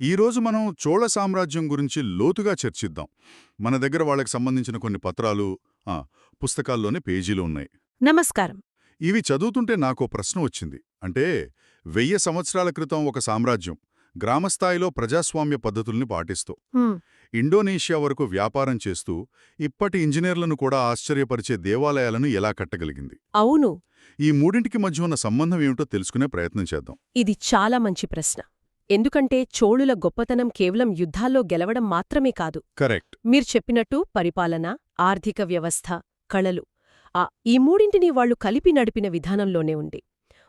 ఈరోజు మనం చోళ సామ్రాజ్యం గురించి లోతుగా చర్చిద్దాం. మన దగ్గర వాళ్ళకి సంబంధించిన కొన్ని పత్రాలు ఆ, పుస్తకాల్లోనే పేజీలు ఉన్నాయి. నమస్కారం. ఇవి చదువుతుంటే నాకో ప్రశ్న వచ్చింది. అంటే వెయ్యి సంవత్సరాల క్రితం ఒక సామ్రాజ్యం గ్రామస్థాయిలో ప్రజాస్వామ్య పద్ధతుల్ని పాటిస్తూ ఇండోనేషియా వరకు వ్యాపారం చేస్తూ ఇప్పటి ఇంజనీర్లను కూడా ఆశ్చర్యపరిచే దేవాలయాలను ఎలా కట్టగలిగింది? అవును. ఈ మూడింటికి మధ్య ఉన్న సంబంధం ఏమిటో తెలుసుకునే ప్రయత్నం చేద్దాం. ఇది చాలా మంచి ప్రశ్న. ఎందుకంటే చోళుల గొప్పతనం కేవలం యుద్ధాల్లో గెలవడం మాత్రమే కాదు. కరెక్ట్. మీరు చెప్పినట్టు పరిపాలన ఆర్థిక వ్యవస్థ కళలు ఆ ఈ మూడింటిని వాళ్ళు కలిపి నడిపిన విధానంలోనే ఉంది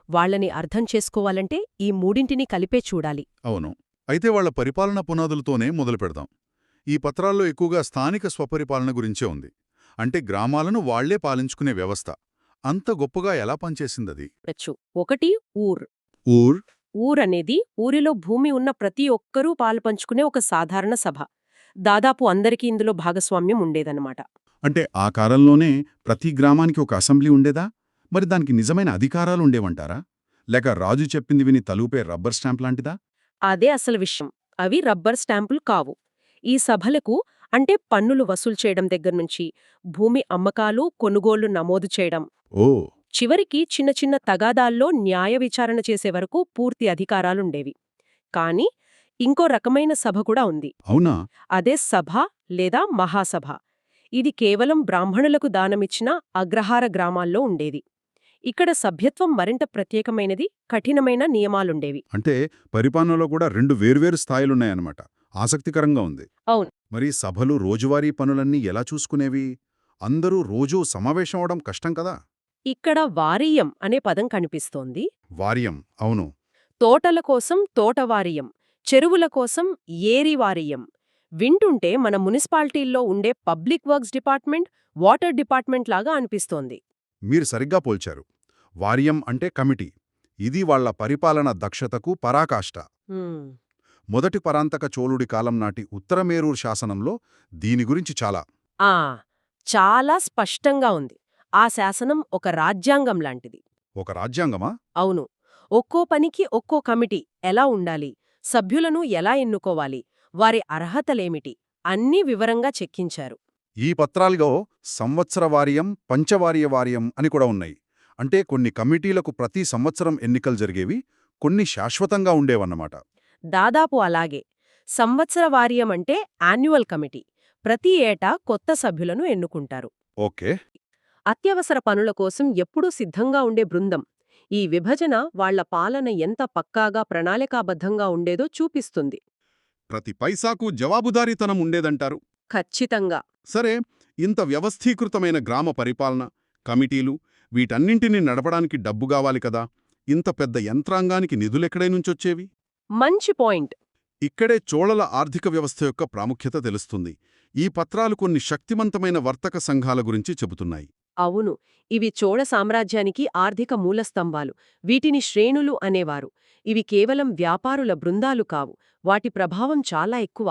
వాళ్ళని అర్థం చేసుకోవాలంటే ఈ మూడింటిని కలిపే చూడాలి. అవును. అయితే వాళ్ళ పరిపాలన పునాదులతోనే మొదలు పెడదాం. ఈ పత్రాల్లో ఎక్కువగా స్థానిక స్వపరిపాలన గురించే ఉంది. అంటే గ్రామాలను వాళ్ళే పాలించుకునే వ్యవస్థ. అంత గొప్పగా ఎలా పనిచేసిందది? ఒకటి ఊర్. ఊర్? ఊరనేది ఊరిలో భూమి ఉన్న ప్రతి ఒక్కరూ పాలుపంచుకునే ఒక సాధారణ సభ. దాదాపు అందరికీ ఇందులో భాగస్వామ్యం ఉండేదన్నమాట. అంటే ఆ కాలంలోనే ప్రతి గ్రామానికి ఒక అసెంబ్లీ ఉండేదా? మరి దానికి నిజమైన అధికారాలు ఉండేవంటారా? లేక రాజు చెప్పింది విని తలుపే రబ్బర్ స్టాంప్ లాంటిదా? అదే అసలు విషయం. అవి రబ్బర్ స్టాంపులు కావు. ఈ సభలకు అంటే పన్నులు వసూలు చేయడం దగ్గర్నుంచి భూమి అమ్మకాలు కొనుగోళ్ళు నమోదు చేయడం. ఓ చివరికి చిన్న చిన్న తగాదాల్లో న్యాయ విచారణ చేసే వరకు పూర్తి అధికారాలుండేవి. కాని ఇంకో రకమైన సభ కూడా ఉంది. అవునా? అదే సభ లేదా మహాసభ. ఇది కేవలం బ్రాహ్మణులకు దానమిచ్చిన అగ్రహార గ్రామాల్లో ఉండేది. ఇక్కడ సభ్యత్వం మరింత ప్రత్యేకమైనది కఠినమైన నియమాలుండేవి. అంటే పరిపాలనలో కూడా రెండు వేర్వేరు స్థాయిలున్నాయన్నమాట. ఆసక్తికరంగా ఉంది. అవును. మరి సభలు రోజువారీ పనులన్నీ ఎలా చూసుకునేవి? అందరూ రోజూ సమావేశం అవడం కష్టం కదా? ఇక్కడ వారీయం అనే పదం కనిపిస్తోంది. వార్యం అవును. తోటల కోసం తోటవారియం చెరువుల కోసం ఏరివారియం. వింటుంటే మన మున్సిపాలిటీల్లో ఉండే public works department water department లాగా అనిపిస్తోంది. మీరు సరిగ్గా పోల్చారు. వార్యం అంటే కమిటీ. ఇది వాళ్ళ పరిపాలన దక్షతకు పరాకాష్ట. మొదటి పరాంతక చోళుడి కాలం నాటి ఉత్తరమేరూరు శాసనంలో దీని గురించి చాలా. ఆ చాలా స్పష్టంగా ఉంది. ఆ శాసనం ఒక రాజ్యాంగం లాంటిది. ఒక రాజ్యాంగమా? అవును. ఒక్కో పనికి ఒక్కో కమిటీ ఎలా ఉండాలి? సభ్యులను ఎలా ఎన్నుకోవాలి? వారి అర్హతలేమిటి? అన్నీ వివరంగా చెక్కించారు. ఈ పత్రాల్లో సంవత్సర వార్యం పంచవార్య వార్యం అని కూడా ఉన్నాయి. అంటే కొన్ని కమిటీలకు ప్రతి సంవత్సరం ఎన్నికలు జరిగేవి కొన్ని శాశ్వతంగా ఉండేవన్నమాట. దాదాపు అలాగే. సంవత్సర వార్యం అంటే యాన్యువల్ కమిటీ. ప్రతి ఏటా కొత్త సభ్యులను ఎన్నుకుంటారు. ఓకే. అత్యవసర పనుల కోసం ఎప్పుడూ సిద్ధంగా ఉండే బృందం. ఈ విభజన వాళ్ళ పాలన ఎంత పక్కాగా ప్రణాళికాబద్ధంగా ఉండేదో చూపిస్తుంది. ప్రతి పైసాకు జవాబుదారీతనం ఉండేదంటారు. ఖచ్చితంగా. సరే ఇంత వ్యవస్థీకృతమైన గ్రామ పరిపాలన కమిటీలు వీటన్నింటినీ నడపడానికి డబ్బు కావాలి కదా? ఇంత పెద్ద యంత్రాంగానికి నిధులెక్కడై నుంచొచ్చేవి? మంచి పాయింట్. ఇక్కడే చోళల ఆర్థిక వ్యవస్థ యొక్క ప్రాముఖ్యత తెలుస్తుంది. ఈ పత్రాలు కొన్ని శక్తివంతమైన వర్తక సంఘాల గురించి చెబుతున్నాయి. అవును ఇవి చోళ సామ్రాజ్యానికి ఆర్థిక మూలస్తంభాలు. వీటిని శ్రేణులు అనేవారు. ఇవి కేవలం వ్యాపారుల బృందాలు కావు. వాటి ప్రభావం చాలా ఎక్కువ.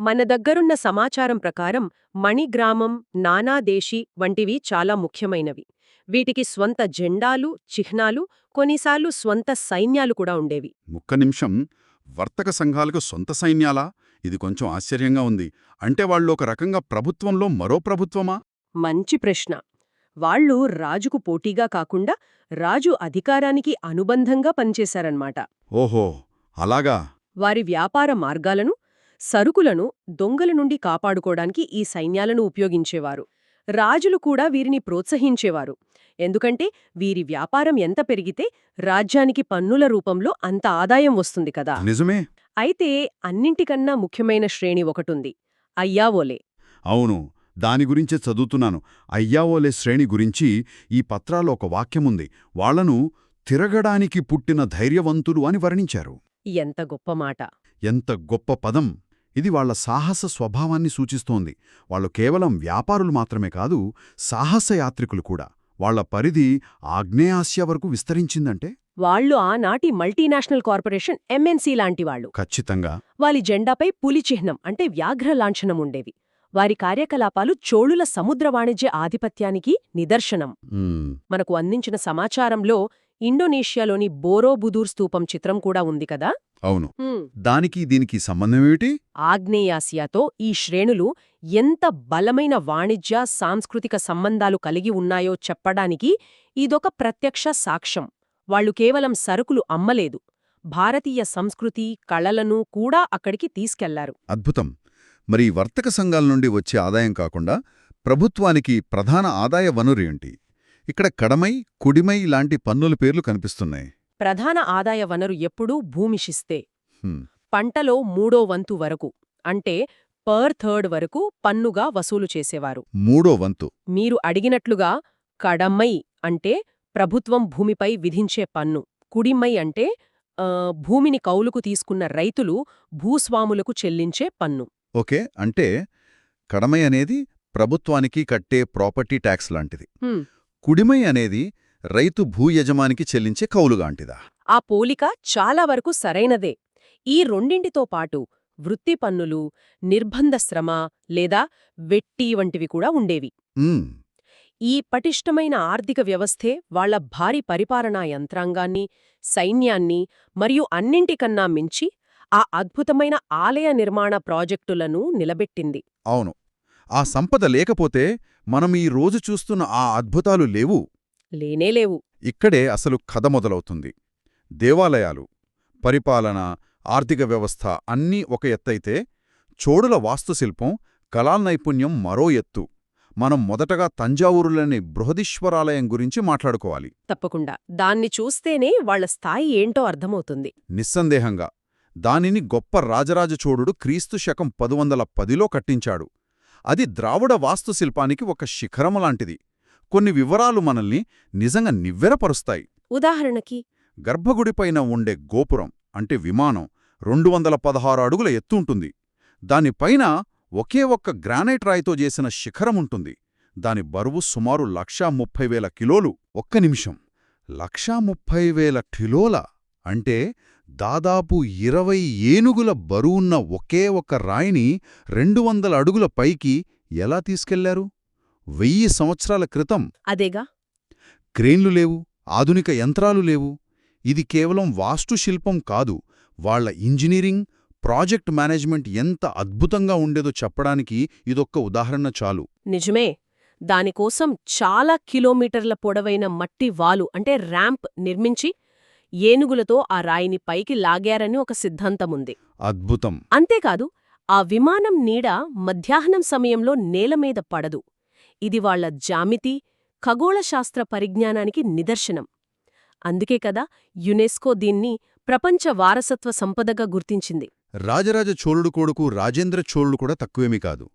మన దగ్గరున్న సమాచారం ప్రకారం మణిగ్రామం నానాదేశీ వంటివి చాలా ముఖ్యమైనవి. వీటికి స్వంత జెండాలు చిహ్నాలు కొన్నిసార్లు స్వంత సైన్యాలు కూడా ఉండేవి. ముక్క నిమిషం. వర్తక సంఘాలకు సొంత సైన్యాలా? ఇది కొంచెం ఆశ్చర్యంగా ఉంది. అంటే వాళ్ళు ఒక రకంగా ప్రభుత్వంలో మరో ప్రభుత్వమా? మంచి ప్రశ్న. వాళ్ళు రాజుకు పోటీగా కాకుండా రాజు అధికారానికి అనుబంధంగా పనిచేశారన్నమాట. ఓహో అలాగా? వారి వ్యాపార మార్గాలను సరుకులను దొంగల నుండి కాపాడుకోవడానికి ఈ సైన్యాలను ఉపయోగించేవారు. రాజులు కూడా వీరిని ప్రోత్సహించేవారు. ఎందుకంటే వీరి వ్యాపారం ఎంత పెరిగితే రాజ్యానికి పన్నుల రూపంలో అంత ఆదాయం వస్తుంది కదా. నిజమే. అయితే అన్నింటికన్నా ముఖ్యమైన శ్రేణి ఒకటుంది. అయ్యావోలే అవును దాని గురించే చదువుతున్నాను. అయ్యావోలే శ్రేణి గురించి ఈ పత్రాల్లో ఒక వాక్యముంది. వాళ్ళను తిరగడానికి పుట్టిన ధైర్యవంతులు అని వర్ణించారు. ఎంత గొప్ప మాట. ఎంత గొప్ప పదం. ఇది వాళ్ళ సాహస స్వభావాన్ని సూచిస్తోంది. వాళ్ళు కేవలం వ్యాపారులు మాత్రమే కాదు సాహసయాత్రికులు కూడా. వాళ్ళ పరిధి ఆగ్నేయాస్యా వరకు విస్తరించిందంటే? వాళ్ళు ఆనాటి మల్టీనేషనల్ కార్పొరేషన్ ఎంఎన్సీ లాంటి వాళ్ళు. ఖచ్చితంగా. వారి జెండాపై పులి చిహ్నం అంటే వ్యాఘ్ర లాంఛనం ఉండేవి వారి కార్యకలాపాలు చోళుల సముద్ర వాణిజ్య ఆధిపత్యానికి నిదర్శనం. మనకు అందించిన సమాచారంలో ఇండోనేషియాలోని బోరోబుదూర్ స్తూపం చిత్రం కూడా ఉంది కదా? అవును. దానికి దీనికి సంబంధమేమిటి ఆగ్నేయాసియాతో ఈ శ్రేణులు ఎంత బలమైన వాణిజ్య సాంస్కృతిక సంబంధాలు కలిగి ఉన్నాయో చెప్పడానికి ఇదొక ప్రత్యక్ష సాక్ష్యం. వాళ్ళు కేవలం సరుకులు అమ్మలేదు. భారతీయ సంస్కృతి కళలను కూడా అక్కడికి తీసుకెళ్ళారు. అద్భుతం. మరి వర్తక సంఘాల నుండి వచ్చే ఆదాయం కాకుండా ప్రభుత్వానికి ప్రధాన ఆదాయ వనరు ఏంటి? ఇక్కడ కడమై కుడిమై లాంటి పన్నుల పేర్లు కనిపిస్తున్నాయి. ప్రధాన ఆదాయ వనరు ఎప్పుడూ భూమిషిస్తే పంటలో మూడో వంతు వరకు అంటే పర్ థర్డ్ వరకు పన్నుగా వసూలు చేసేవారు. మూడో వంతు. మీరు అడిగినట్లుగా కడమై అంటే ప్రభుత్వం భూమిపై విధించే పన్ను. కుడిమై అంటే భూమిని కౌలుకు తీసుకున్న రైతులు భూస్వాములకు చెల్లించే పన్ను. ఓకే. అంటే కడమై అనేది ప్రభుత్వానికి కట్టే ప్రాపర్టీ ట్యాక్స్ లాంటిది. కుడిమై అనేది రైతు భూ యజమానికి చెల్లించే కౌలుగాంటిదా ఆ పోలిక చాలా వరకు సరైనదే. ఈ రెండింటితో పాటు వృత్తి పన్నులు నిర్బంధ శ్రమ లేదా వెట్టి వంటివి కూడా ఉండేవి. ఈ పటిష్టమైన ఆర్థిక వ్యవస్థే వాళ్ళ భారీ పరిపాలనా యంత్రాంగాన్ని సైన్యాన్ని మరియు అన్నింటికన్నా మించి ఆ అద్భుతమైన ఆలయ నిర్మాణ ప్రాజెక్టులను నిలబెట్టింది. అవును. ఆ సంపద లేకపోతే మనం ఈ రోజు చూస్తున్న ఆ అద్భుతాలు లేవు. లేనేలేవు ఇక్కడే అసలు కథ మొదలవుతుంది. దేవాలయాలు పరిపాలన ఆర్థిక వ్యవస్థ అన్నీ ఒక ఎత్తైతే చోడుల వాస్తుశిల్పం కళానైపుణ్యం మరో ఎత్తు. మనం మొదటగా తంజావూరులోని బృహదీశ్వరాలయం గురించి మాట్లాడుకోవాలి. తప్పకుండా. దాన్ని చూస్తేనే వాళ్ళ స్థాయి ఏంటో అర్థమవుతుంది. నిస్సందేహంగా దానిని గొప్ప రాజరాజ చోడుడు క్రీస్తు శకం పదువందల పదిలో కట్టించాడు. అది ద్రావిడ వాస్తుశిల్పానికి ఒక శిఖరం లాంటిది కొన్ని వివరాలు మనల్ని నిజంగా నివ్వెరపరుస్తాయి. ఉదాహరణకి గర్భగుడిపైన ఉండే గోపురం అంటే విమానం రెండు వందల పదహారు అడుగుల ఎత్తు ఉంటుంది. దానిపైన ఒకే ఒక్క గ్రానైట్ రాయితో చేసిన శిఖరం ఉంటుంది. దాని బరువు సుమారు లక్షా ముప్పై వేల కిలోలు ఒక్క నిమిషం. లక్షా ముప్పై వేల కిలోల అంటే దాదాపు ఇరవై ఏనుగుల బరువున్న ఒకే ఒక్క రాయిని రెండు వందల అడుగుల పైకి ఎలా తీసుకెళ్ళారు? వెయ్యి సంవత్సరాల క్రితం. అదేగా? క్రేన్లు లేవు ఆధునిక యంత్రాలు లేవు. ఇది కేవలం వాస్తుశిల్పం కాదు వాళ్ళ ఇంజనీరింగ్ ప్రాజెక్ట్ మేనేజ్మెంట్ ఎంత అద్భుతంగా ఉండేదో చెప్పడానికి ఇదొక్క ఉదాహరణ చాలు. నిజమే. దానికోసం చాలా కిలోమీటర్ల పొడవైన మట్టి వాలు అంటే ర్యాంప్ నిర్మించి ఏనుగులతో ఆ రాయిని పైకి లాగారని ఒక సిద్ధాంతముంది. అద్భుతం. అంతేకాదు ఆ విమానం నీడ మధ్యాహ్నం సమయంలో నేలమీద పడదు. ఇది వాళ్ళ జామితి ఖగోళశాస్త్ర పరిజ్ఞానానికి నిదర్శనం. అందుకే కదా యునెస్కో దీన్ని ప్రపంచ వారసత్వ సంపదగా గుర్తించింది. రాజరాజ చోళుడు కొడుకు రాజేంద్ర చోళుడు కూడా తక్కువేమీ కాదు.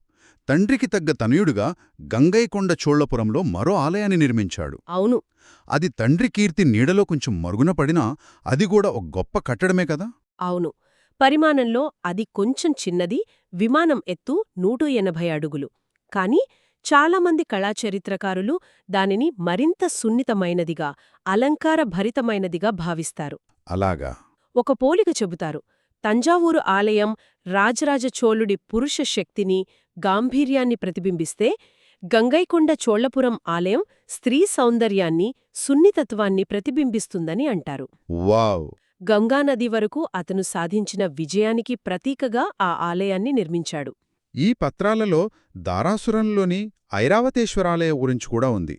తండ్రికి తగ్గ తనయుడుగా గంగైకొండ చోళపురంలో మరో ఆలయాన్ని నిర్మించాడు. అవును. అది తండ్రి కీర్తి నీడలో కొంచెం మరుగున పడినా అది కూడా ఒక గొప్ప కట్టడమే కదా? అవును. పరిమాణంలో అది కొంచెం చిన్నది విమానం ఎత్తు నూట ఎనభై అడుగులు. కాని చాలామంది కళాచరిత్రకారులు దానిని మరింత సున్నితమైనదిగా అలంకారభరితమైనదిగా భావిస్తారు. అలాగా. ఒక పోలిక చెబుతారు. తంజావూరు ఆలయం రాజరాజ చోళుడి పురుష శక్తిని గాంభీర్యాన్ని ప్రతిబింబిస్తే గంగైకొండ చోళపురం ఆలయం స్త్రీ సౌందర్యాన్ని సున్నితత్వాన్ని ప్రతిబింబిస్తుందని అంటారు. గంగానది వరకు అతను సాధించిన విజయానికి ప్రతీకగా ఆ ఆలయాన్ని నిర్మించాడు. ఈ పత్రాలలో దారాసురంలోని ఐరావతేశ్వరాలయ గురించి కూడా ఉంది.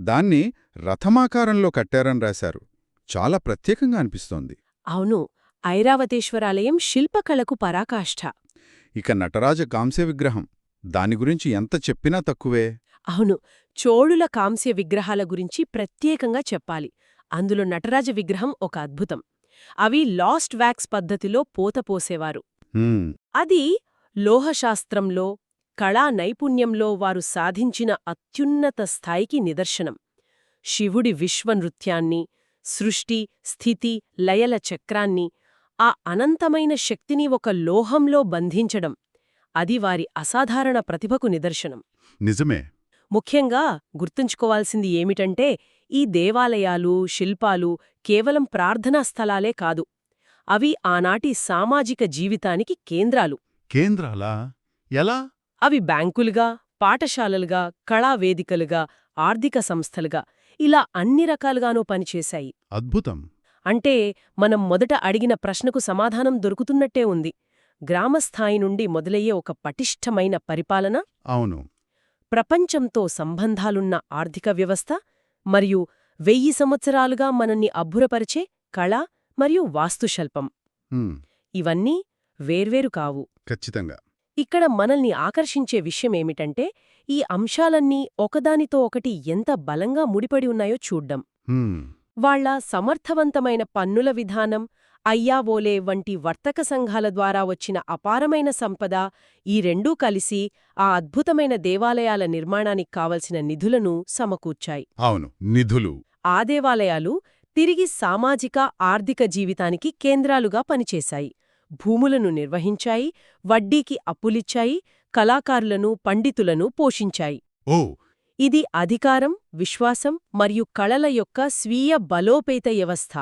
దాన్ని రథమాకారంలో కట్టారని రాశారు. చాలా ప్రత్యేకంగా అనిపిస్తోంది. అవును ఐరావతేశ్వరాలయం శిల్పకళకు పరాకాష్ఠ. ఇక నటరాజ కాంస్య విగ్రహం. దాని గురించి ఎంత చెప్పినా తక్కువే. అవును చోళుల కాంస్య విగ్రహాల గురించి ప్రత్యేకంగా చెప్పాలి. అందులో నటరాజ విగ్రహం ఒక అద్భుతం. అవి లాస్ట్ వ్యాక్స్ పద్ధతిలో పోత పోసేవారు. అది లోహశాస్త్రంలో కళా నైపుణ్యంలో వారు సాధించిన అత్యున్నత స్థాయికి నిదర్శనం. శివుడి విశ్వనృత్యాన్ని సృష్టి స్థితి లయల చక్రాన్ని ఆ అనంతమైన శక్తిని ఒక లోహంలో బంధించడం. అది వారి అసాధారణ ప్రతిభకు నిదర్శనం. నిజమే. ముఖ్యంగా గుర్తుంచుకోవాల్సింది ఏమిటంటే ఈ దేవాలయాలు శిల్పాలు కేవలం ప్రార్థనా స్థలాలే కాదు. అవి ఆనాటి సామాజిక జీవితానికి కేంద్రాలు. కేంద్రాలా? ఎలా? అవి బ్యాంకులుగా పాఠశాలలుగా కళావేదికలుగా ఆర్థిక సంస్థలుగా ఇలా అన్ని రకాలుగానూ పనిచేశాయి. అద్భుతం. అంటే మనం మొదట అడిగిన ప్రశ్నకు సమాధానం దొరుకుతున్నట్టే ఉంది. గ్రామస్థాయి నుండి మొదలయ్యే ఒక పటిష్టమైన పరిపాలన? అవును. ప్రపంచంతో సంబంధాలున్న ఆర్థిక వ్యవస్థ మరియు వెయ్యి సంవత్సరాలుగా మనల్ని అబ్బురపరిచే కళ మరియు వాస్తుశల్పం. ఇవన్నీ వేర్వేరు కావు. ఖచ్చితంగా. ఇక్కడ మనల్ని ఆకర్షించే విషయమేమిటంటే ఈ అంశాలన్నీ ఒకదానితో ఒకటి ఎంత బలంగా ముడిపడి ఉన్నాయో చూడ్డం. వాళ్ళ సమర్థవంతమైన పన్నుల విధానం అయ్యావోలే వంటి వర్తక సంఘాల ద్వారా వచ్చిన అపారమైన సంపద ఈ రెండూ కలిసి ఆ అద్భుతమైన దేవాలయాల నిర్మాణానికి కావలసిన నిధులను సమకూర్చాయి. అవును నిధులు. ఆ దేవాలయాలు తిరిగి సామాజిక ఆర్థిక జీవితానికి కేంద్రాలుగా పనిచేశాయి. భూములను నిర్వహించాయి వడ్డీకి అప్పులిచ్చాయి కళాకారులను పండితులను పోషించాయి. ఓ! ఇది అధికారం విశ్వాసం మరియు కళల యొక్క స్వీయ బలోపేత వ్యవస్థ.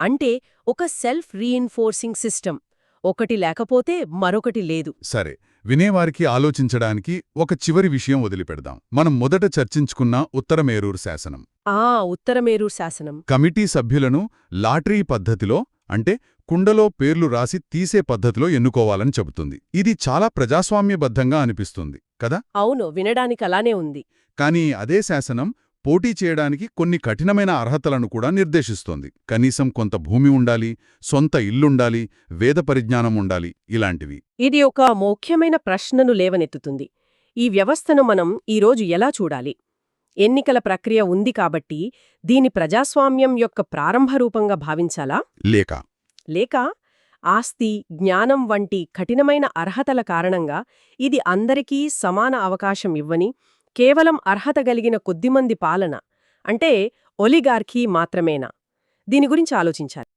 అంటే ఒక సెల్ఫ్ రీఇన్ఫోర్సింగ్ సిస్టమ్. ఒకటి లేకపోతే మరొకటి లేదు. సరే వినేవారికి ఆలోచించడానికి ఒక చివరి విషయం వదిలిపెడదాం. మనం మొదట చర్చించుకున్న ఉత్తరమేరూరు శాసనం. ఆ ఉత్తరమేరు శాసనం. కమిటీ సభ్యులను లాటరీ పద్ధతిలో అంటే కుండలో పేర్లు రాసి తీసే పద్ధతిలో ఎన్నుకోవాలని చెబుతుంది. ఇది చాలా ప్రజాస్వామ్యబద్ధంగా అనిపిస్తుంది కదా? అవును వినడానికి అలానే ఉంది. కానీ అదే శాసనం పోటీ చేయడానికి కొన్ని కఠినమైన అర్హతలను కూడా నిర్దేశిస్తోంది. కనీసం కొంత భూమి ఉండాలి సొంత ఇల్లుండాలి వేద పరిజ్ఞానం ఉండాలి ఇలాంటివి. ఇది ఒక ముఖ్యమైన ప్రశ్నను లేవనెత్తుతుంది. ఈ వ్యవస్థను మనం ఈరోజు ఎలా చూడాలి? ఎన్నికల ప్రక్రియ ఉంది కాబట్టి దీని ప్రజాస్వామ్యం యొక్క ప్రారంభ రూపంగా భావించాలా? లేక. లేక ఆస్తి జ్ఞానం వంటి కఠినమైన అర్హతల కారణంగా ఇది అందరికీ సమాన అవకాశం ఇవ్వని కేవలం అర్హత గలిగిన కొద్దిమంది పాలన అంటే ఒలిగార్కీ మాత్రమేనా? దీని గురించి ఆలోచించాలి.